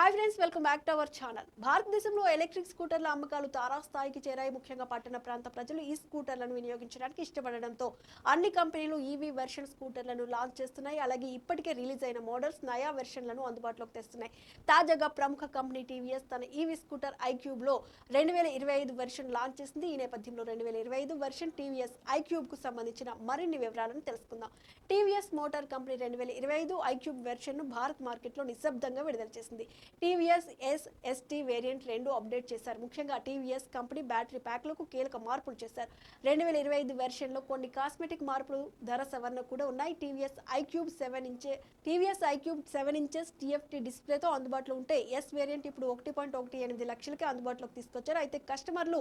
Hi friends welcome back to our channel భారతదేశంలో electric స్కూటర్ల అమ్మకాలు తారాస్థాయికి చేరాయి. ముఖ్యంగా పట్టణ ప్రాంత ప్రజలు ఈ స్కూటర్లను వినియోగించడానికి ఇష్టపడడంతో అన్ని కంపెనీలు ఈవీ వెర్షన్ స్కూటర్లను లాంచ్ చేస్తున్నాయి. అలాగే ఇప్పటికే రిలీజ్ అయిన మోడల్స్ నయా వెర్షన్లను అందుబాటులోకి తెస్తున్నాయి. తాజాగా ప్రముఖ కంపెనీ టీవీఎస్ తన ఈవీ స్కూటర్ ఐక్యూబ్లో రెండు వేల ఇరవై ఐదు వెర్షన్ లాంచ్ చేసింది. ఈ నేపథ్యంలో రెండు వేల ఇరవై ఐదు వెర్షన్ టీవీఎస్ ఐక్యూబ్కు సంబంధించిన మరిన్ని వివరాలను తెలుసుకుందాం. టీవీఎస్ మోటార్ కంపెనీ రెండు వేల ఇరవై ఐదు ఐక్యూబ్ వెర్షన్ను భారత్ మార్కెట్లో నిశ్శబ్దంగా విడుదల చేసింది. టీవీఎస్ ఎస్ ఎస్టీ వేరియంట్ రెండు అప్డేట్ చేశారు. ముఖ్యంగా టీవీఎస్ కంపెనీ బ్యాటరీ ప్యాక్లకు కీలక మార్పులు చేశారు. రెండు వేల ఇరవై ఐదు వెర్షన్లో కొన్ని కాస్మెటిక్ మార్పులు ధర సవరణ కూడా ఉన్నాయి. TVS iQube seven ఇంచే TVS iQube seven inches TFT డిస్ప్లేతో అందుబాటులో ఉంటే ఎస్ వేరియంట్ ఇప్పుడు ఒకటి పాయింట్ ఒకటి ఎనిమిది లక్షలకి అందుబాటులోకి తీసుకొచ్చారు. అయితే కస్టమర్లు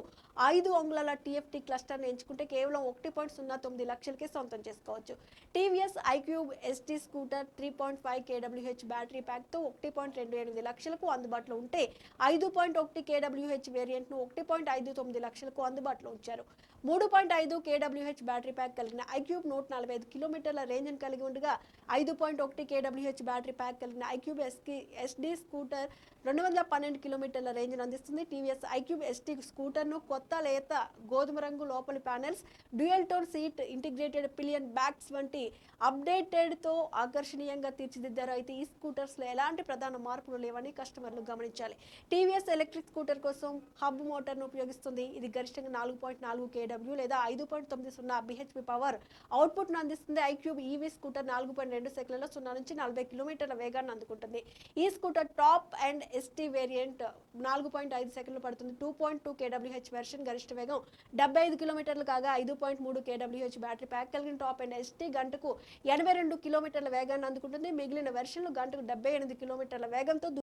ఐదు అంగుళాల టీఎఫ్టీ క్లస్టర్ని ఎంచుకుంటే కేవలం ఒకటి పాయింట్ సున్నా తొమ్మిది లక్షలకే సొంతం చేసుకోవచ్చు. TVS iQube ST scooter three point five కేడబ్ల్యూహెచ్ battery ప్యాక్తో ఒకటి పాయింట్ రెండు ఎనిమిది లక్షలకు అందుబాటులో ఉంటే ఐదు పాయింట్ ఒకటి కేడబ్ల్యూహెచ్ వేరియంట్ను ఒకటి పాయింట్ ఐదు తొమ్మిది లక్షలకు అందుబాటులో ఉంచారు. మూడు పాయింట్ ఐదు కేడబ్ల్యూహెచ్ బ్యాటరీ ప్యాక్ కలిగిన ఐక్యూబ్ నూట నలభై ఐదు కిలోమీటర్ల రేంజ్ను కలిగి ఉండగా ఐదు పాయింట్ ఒకటి కేడబ్ల్యూహెచ్ బ్యాటరీ ప్యాక్ కలిగిన ఐక్యూబ్ ఎస్కి ఎస్డి స్కూటర్ రెండు వందల పన్నెండు కిలోమీటర్ల రేంజ్ను అందిస్తుంది. టీవీఎస్ ఐక్యూబ్ ఎస్టీ స్కూటర్ను కొత్త లేత గోధుమ రంగు లోపలి panels dual tone seat integrated pillion bags వంటి అప్డేటెడ్తో ఆకర్షణీయంగా తీర్చిదిద్దారు. అయితే ఈ స్కూటర్స్లో ఎలాంటి ప్రధాన మార్పులు లేవని కస్టమర్లు గమనించాలి. టీవీఎస్ ఎలక్ట్రిక్ స్కూటర్ కోసం హబ్ మోటార్ను ఉపయోగిస్తుంది. ఇది గరిష్టంగా నాలుగు పాయింట్ నాలుగు కేడబ్ల్యూ లేదా ఐదు పాయింట్ తొమ్మిది సున్నా బిహెచ్పి పవర్. అవుట్పుట్ను అందిస్తుంది ఐక్యూబ్ ఈవీ స్కూటర్ నాలుగు పాయింట్ రెండు సెకండ్లలో సున్నా నుంచి నలభై కిలోమీటర్ల వేగాన్ని అందుకుంటుంది. ఈ scooter top end ST variant నాలుగు పాయింట్ ఐదు సెకండ్లు పడుతుంది. టూ పాయింట్ టూ కేడబ్ల్యూహెచ్ వెర్షన్ గరిష్ట వేగం డెబ్బై ఐదు కిలోమీటర్లు కాగా ఐదు పాయింట్ మూడు కేడబ్ల్యూహెచ్ బ్యాటరీ ప్యాక్ కలిగిన టాప్ అండ్ ఎస్టీ గంటకు ఎనభై రెండు కిలోమీటర్ల వేగాన్ని అందుకుంటుంది. మిగిలిన వెర్షన్లు గంటకు డెబ్బై ఎనిమిది కిలోమీటర్ల వేగంతో